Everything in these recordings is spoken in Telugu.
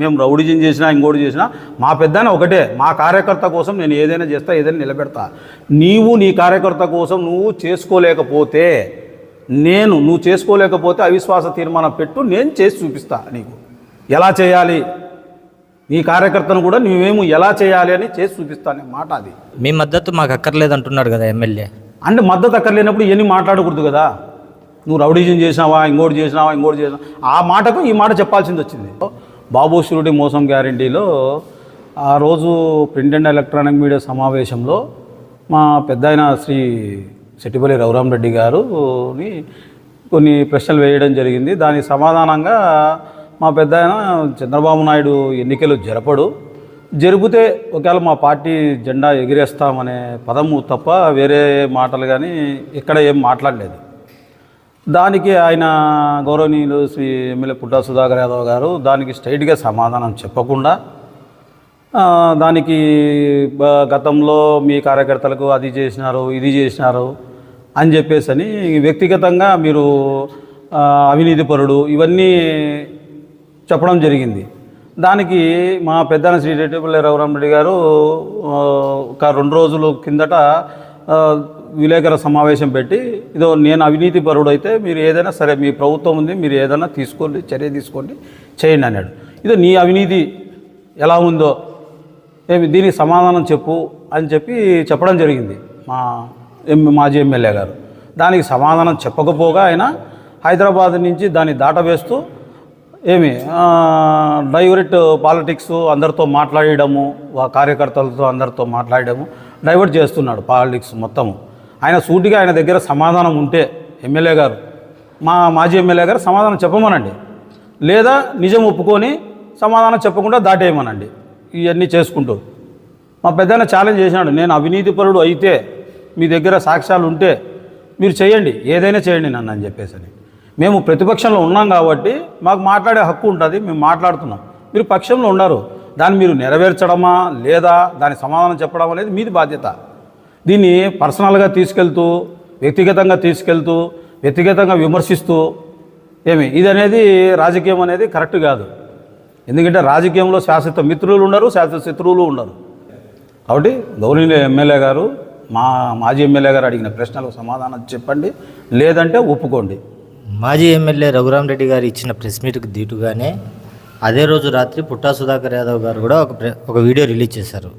మేము రౌడిజం చేసినా ఇంకోటి చేసినా మా పెద్దన ఒకటే మా కార్యకర్త కోసం నేను ఏదైనా చేస్తా ఏదైనా నిలబెడతా. నీవు నీ కార్యకర్త కోసం నువ్వు చేసుకోలేకపోతే నేను నువ్వు చేసుకోలేకపోతే అవిశ్వాస తీర్మానం పెట్టు నేను చేసి చూపిస్తా నీకు. ఎలా చేయాలి? నీ కార్యకర్తను కూడా నువ్వేమో ఎలా చేయాలి అని చేసి చూపిస్తా అనే మాట అది. మీ మద్దతు మాకు అక్కర్లేదు అంటున్నాడు కదా ఎమ్మెల్యే. అంటే మద్దతు అక్కర్లేనప్పుడు ఇవన్నీ మాట్లాడకూడదు కదా? నువ్వు రౌడీజం చేసినావా ఇంకోటి చేసినావా ఇంకోటి చేసినా ఆ మాటకు ఈ మాట చెప్పాల్సింది వచ్చింది. బాబు షూరిటీ మోసం గ్యారంటీలో ఆ రోజు ప్రింట్ అండ్ ఎలక్ట్రానిక్ మీడియా సమావేశంలో మా పెద్ద శ్రీ సెట్టిపల్లి రఘురామరెడ్డి గారుని కొన్ని ప్రశ్నలు వేయడం జరిగింది. దానికి సమాధానంగా మా పెద్ద చంద్రబాబు నాయుడు ఎన్నికలు జరపడు. జరిగితే ఒకవేళ మా పార్టీ జెండా ఎగిరేస్తామనే పదము తప్ప వేరే మాటలు కానీ ఎక్కడ ఏం మాట్లాడలేదు. దానికి ఆయన గౌరవనీయులు శ్రీ ఎమ్మెల్యే పుట్టా సుధాకర్ యాదవ్ గారు దానికి స్ట్రైట్గా సమాధానం చెప్పకుండా దానికి గతంలో మీ కార్యకర్తలకు అది చేసినారు ఇది చేసినారు అని చెప్పేసి అని వ్యక్తిగతంగా మీరు అవినీతి అవినీతిపరుడు ఇవన్నీ చెప్పడం జరిగింది. దానికి మా పెద్దన శ్రీ రెడ్డిపల్లి రఘురామరెడ్డి గారు ఒక రెండు రోజులు కిందట విలేకరుల సమావేశం పెట్టి ఇదో నేను అవినీతి పరుడైతే మీరు ఏదైనా సరే మీ ప్రభుత్వం ఉంది మీరు ఏదైనా తీసుకోండి చర్య తీసుకోండి చేయండి అన్నాడు. ఇదో నీ అవినీతి ఎలా ఉందో ఏమి దీనికి సమాధానం చెప్పు అని చెప్పి చెప్పడం జరిగింది మా ఎం మాజీ ఎమ్మెల్యే గారు. దానికి సమాధానం చెప్పకపోగా ఆయన హైదరాబాద్ నుంచి దాన్ని దాటవేస్తూ ఏమి ఆ, డైవర్ట్ పాలిటిక్స్ అందరితో మాట్లాడడము కార్యకర్తలతో అందరితో మాట్లాడడము డైవర్ట్ చేస్తున్నాడు పాలిటిక్స్ మొత్తము. ఆయన సూటిగా ఆయన దగ్గర సమాధానం ఉంటే ఎమ్మెల్యే గారు మా మాజీ ఎమ్మెల్యే గారు సమాధానం చెప్పమనండి. లేదా నిజం ఒప్పుకొని సమాధానం చెప్పకుండా దాటేయమనండి. ఇవన్నీ చేసుకుంటూ. మా పెద్దన ఛాలెంజ్ చేసినాడు నేను అవినీతిపరుడు అయితే మీ దగ్గర సాక్ష్యాలు ఉంటే మీరు చేయండి ఏదైనా చేయండి నన్ను అని చెప్పేసి మేము ప్రతిపక్షంలో ఉన్నాం కాబట్టి మాకు మాట్లాడే హక్కు ఉంటుంది మేము మాట్లాడుతున్నాం. మీరు పక్షంలో ఉన్నారు దాన్ని మీరు నెరవేర్చడమా లేదా దాని సమాధానం చెప్పడం అనేది మీది బాధ్యత. దీన్ని పర్సనల్గా తీసుకెళ్తూ వ్యక్తిగతంగా తీసుకెళ్తూ వ్యక్తిగతంగా విమర్శిస్తూ ఏమి? ఇది అనేది రాజకీయం అనేది కరెక్ట్ కాదు. ఎందుకంటే రాజకీయంలో శాశ్వత మిత్రులు ఉండరు శాశ్వత శత్రువులు ఉండరు. కాబట్టి గౌరవనీయ ఎమ్మెల్యే గారు మా మాజీ ఎమ్మెల్యే గారు అడిగిన ప్రశ్నలకు సమాధానం చెప్పండి లేదంటే ఒప్పుకోండి. మాజీ ఎమ్మెల్యే రఘురామరెడ్డి గారు ఇచ్చిన ప్రెస్ మీట్కి దీటుగానే అదే రోజు రాత్రి పుట్టా సుధాకర్ యాదవ్ గారు కూడా ఒక ప్రె- ఒక వీడియో రిలీజ్ చేశారు.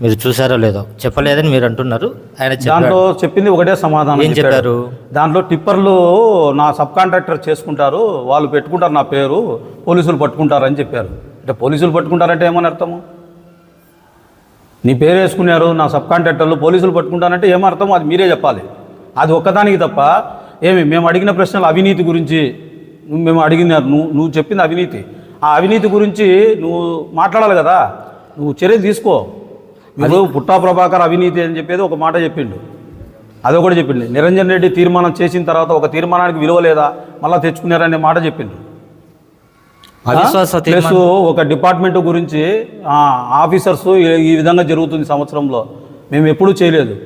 మీరు చూసారో లేదో చెప్పలేదని మీరు అంటున్నారు. ఆయన దాంట్లో చెప్పింది ఒకటే సమాధానం ఏం. చెప్పారు? దాంట్లో టిప్పర్లు నా సబ్ కాంట్రాక్టర్ చేసుకుంటారు వాళ్ళు పెట్టుకుంటారు నా పేరు పోలీసులు పట్టుకుంటారని చెప్పారు. అంటే పోలీసులు పట్టుకుంటారంటే ఏమని అర్థము? నీ పేరు వేసుకున్నారు నా సబ్ కాంట్రాక్టర్లు పోలీసులు పట్టుకుంటారంటే ఏమర్థం అది మీరే చెప్పాలి. అది ఒక్కదానికి తప్ప ఏమి? మేము అడిగిన ప్రశ్నలు అవినీతి గురించి మేము అడిగినారు నువ్వు నువ్వు చెప్పింది అవినీతి. ఆ అవినీతి గురించి నువ్వు మాట్లాడాలి కదా. నువ్వు చర్యలు తీసుకో. మీరు పుట్టా ప్రభాకర్ అవినీతి అని చెప్పేది ఒక మాట చెప్పిండు. అదొకటి చెప్పిండు. నిరంజన్ రెడ్డి తీర్మానం చేసిన తర్వాత ఒక తీర్మానానికి విలువ లేదా? మళ్ళీ తెచ్చుకున్నారనే మాట చెప్పిండు. ప్లస్ ఒక డిపార్ట్మెంట్ గురించి ఆఫీసర్స్ ఈ- విధంగా జరుగుతుంది సంవత్సరంలో. మేము ఎప్పుడూ చేయలేదు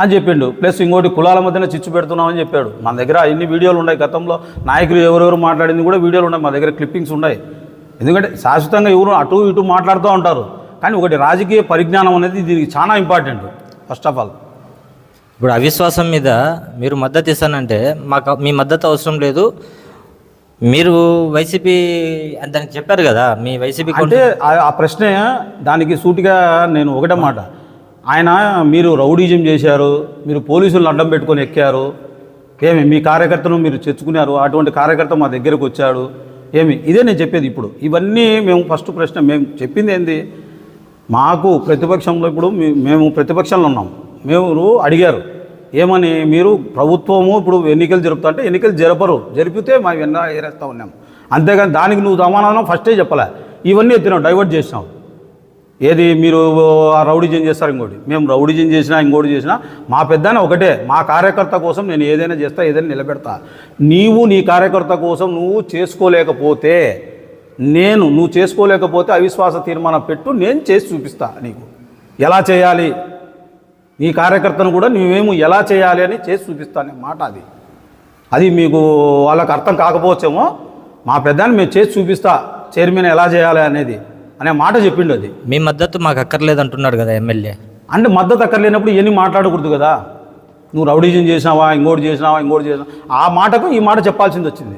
అని చెప్పిండు. ప్లస్ ఇంకోటి కులాల మధ్యన చిచ్చు పెడుతున్నామని చెప్పాడు. మన దగ్గర ఇన్ని వీడియోలు ఉన్నాయి గతంలో? నాయకులు ఎవరెవరు మాట్లాడింది కూడా వీడియోలు ఉన్నాయి. మా దగ్గర క్లిప్పింగ్స్ ఉన్నాయి. ఎందుకంటే శాశ్వతంగా ఎవరు అటు ఇటు మాట్లాడుతూ ఉంటారు. కానీ ఒకటి రాజకీయ పరిజ్ఞానం అనేది దీనికి చాలా ఇంపార్టెంట్. ఫస్ట్ ఆఫ్ ఆల్ ఇప్పుడు అవిశ్వాసం మీద మీరు మద్దతు ఇస్తానంటే మాకు మీ మద్దతు అవసరం లేదు. మీరు వైసీపీ దానికి చెప్పారు కదా మీ వైసీపీ అంటే ఆ- ప్రశ్న దానికి సూటిగా నేను ఒకటే మాట. ఆయన మీరు రౌడీజం చేశారు మీరు పోలీసులను అడ్డం పెట్టుకొని ఎక్కారు ఏమి మీ కార్యకర్తను మీరు తెచ్చుకున్నారు అటువంటి కార్యకర్త మా దగ్గరకు వచ్చాడు ఏమి? ఇదే నేను చెప్పేది ఇప్పుడు. ఇవన్నీ మేము ఫస్ట్ ప్రశ్న మేము చెప్పింది ఏంది? మాకు ప్రతిపక్షంలో ఇప్పుడు మేము ప్రతిపక్షంలో ఉన్నాం. మేము అడిగారు ఏమని మీరు ప్రభుత్వము ఇప్పుడు ఎన్నికలు జరుపుతా అంటే ఎన్నికలు జరపరు జరిపితే మా వెన్న ఏరేస్తా ఉన్నాం. అంతేగాని దానికి నువ్వు సమాధానం ఫస్టే చెప్పలే. ఇవన్నీ ఎత్తినావు డైవర్ట్ చేసినావు. ఏది మీరు రౌడిజం చేస్తారు ఇంకోటి. మేము రౌడిజం చేసినా ఇంకోటి చేసినా మా పెద్దన ఒకటే మా కార్యకర్త కోసం నేను ఏదైనా చేస్తా ఏదైనా నిలబెడతా. నీవు నీ కార్యకర్త కోసం నువ్వు చేసుకోలేకపోతే నేను నువ్వు చేసుకోలేకపోతే అవిశ్వాస తీర్మానం పెట్టు నేను చేసి చూపిస్తా నీకు. ఎలా చేయాలి? నీ కార్యకర్తను కూడా నువ్వేమో ఎలా చేయాలి అని చేసి చూపిస్తా అనే మాట అది. అది మీకు వాళ్ళకి అర్థం కాకపోవచ్చేమో మా పెద్దాన్ని మేము చేసి చూపిస్తా చైర్మన్ ఎలా చేయాలి అనేది అనే మాట చెప్పిండు అది. మీ మద్దతు మాకు అక్కర్లేదు అంటున్నాడు కదా ఎమ్మెల్యే. అంటే మద్దతు అక్కర్లేనప్పుడు ఇవన్నీ మాట్లాడకూడదు కదా. నువ్వు రౌడీజం చేసినావా ఇంకోటి చేసినావా ఇంకోటి చేసినావా? ఆ మాటకు ఈ మాట చెప్పాల్సింది వచ్చింది.